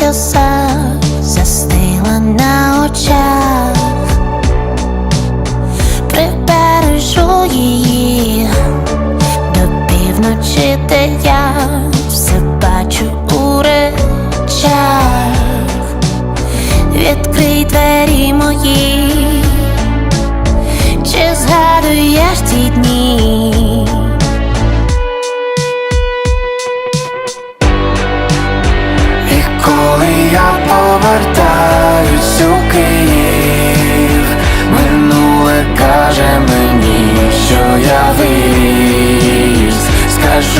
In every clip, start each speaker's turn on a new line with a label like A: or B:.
A: сльоза застигла на очах, прибережу її до півночі, де я все бачу у речах. Відкрий двері мої, чи згадуєш ті дні?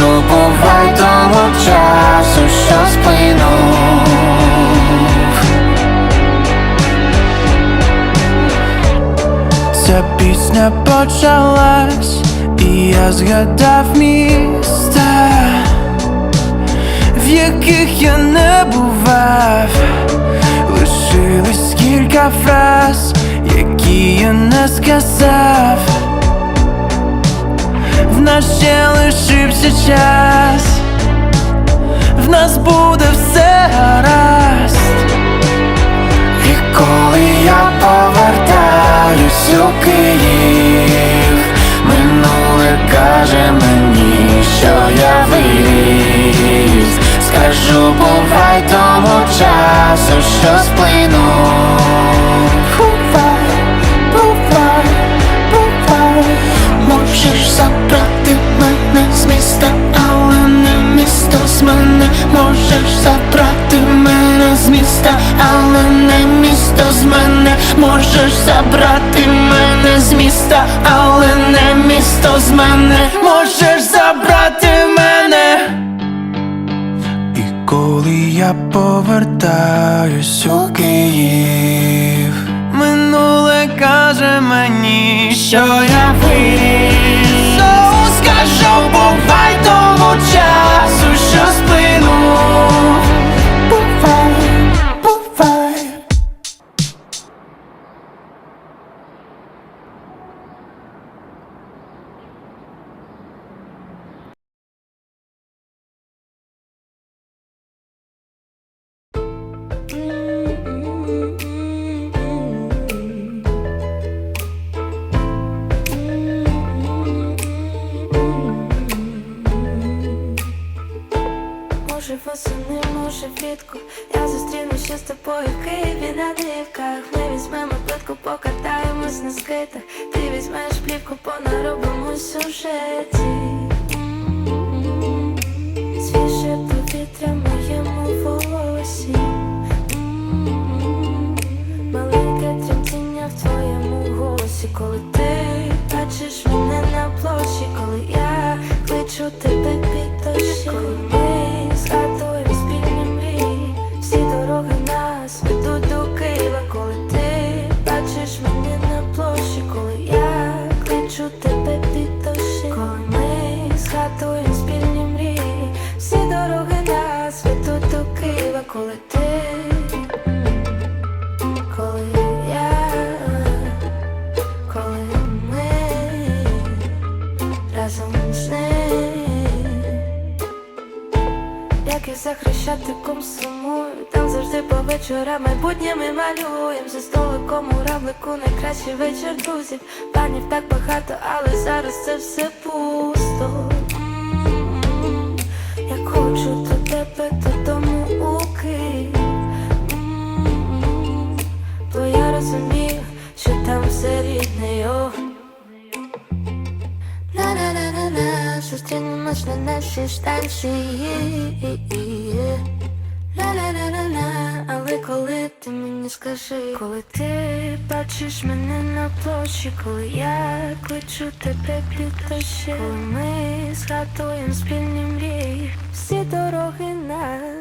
B: Скажу, бувай тому часу, що сплинув Ця пісня почалась, і я згадав міста в яких я не бував, лишились кілька фраз, які я не сказав. В нас ще лишився час, в нас буде все гаразд. І коли я повертаюсь у Київ, минуле каже мені, що я виріс. Скажу, бувай тому часу, що сплинув
A: Бувай, забрати мене з міста, але не місто. З мене Можеш забрати мене з міста, але не місто. З мене Можеш забрати мене з міста, але не місто. З мене
B: Можеш забрати мене. І коли я повертаюсь у Київ, минуле каже мені, що
C: влітку Я зустріну ще з тобою в Києві на дівках Ми візьмемо плитку, покатаємось на скейтах Ти візьмеш плівку, понаробимо сюжеті М-м-м. Свіже повітря моєму волосі. Маленьке тремтіння в твоєму голосі Коли ти Коли ти коли я, коли ми разом з ним, як і за хрещатиком сумую, там завжди по вечорам майбутніми малюєм за столиком у равлику найкращий вечір друзів. Панів так багато, але зараз це все пусто. На-на-на-на-на, нашій станції Ла-ла-ла-ла-ла, але коли ти мені скажи, коли ти бачиш мене на площі, коли я кличу тебе дощі, коли ми згадуємо спільні мрії, всі дороги нас